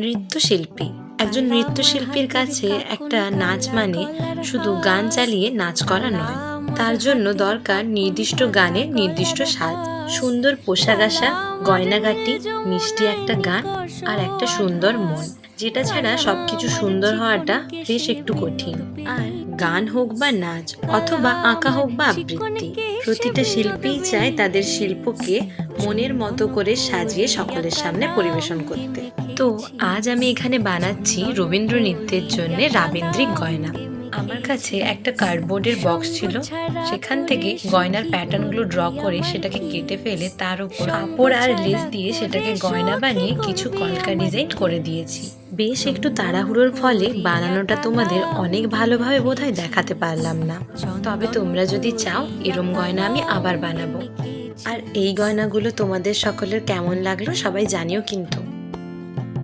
নৃত্যশিল্পী। একজন নৃত্যশিল্পীর কাছে একটা নাচ মানে শুধু গান চালিয়ে নাচ করা নয়। তার জন্য দরকার নির্দিষ্ট গানের নির্দিষ্ট স্বাদ। সুন্দর পোশাক আশা গয়নাগাটি, মিষ্টি একটা গান আর একটা সুন্দর মন। যেটা ছাড়া সবকিছু সুন্দর হওয়াটা বেশ একটু কঠিন। আর গান হোক বা নাচ, অথবা আঁকা হোক বা আবৃত্তি, প্রতিটা শিল্পীই চায় তাদের শিল্পকে মনের মতো করে সাজিয়ে সকলের সামনে পরিবেশন করতে। তো আজ আমি এখানে বানাচ্ছি রবীন্দ্র নৃত্যের জন্য রাবীন্দ্রিক গয়না। আমার কাছে একটা কার্ডবোর্ডের বক্স ছিল। সেখান থেকে গয়নার প্যাটার্নগুলো ড্র করে সেটাকে কেটে ফেলে তার উপর কাপড় আর লেস দিয়ে সেটাকে গয়না বানিয়ে কিছু কলকা ডিজাইন করে দিয়েছি। বেশ একটু তাড়াহুড়োর ফলে বানানোটা তোমাদের অনেক ভালোভাবে বোধহয় দেখাতে পারলাম না। তবে তোমরা যদি চাও, এরম গয়না আমি আবার বানাবো। আর এই গয়নাগুলো তোমাদের সকলের কেমন লাগল সবাই জানিও কিন্তু।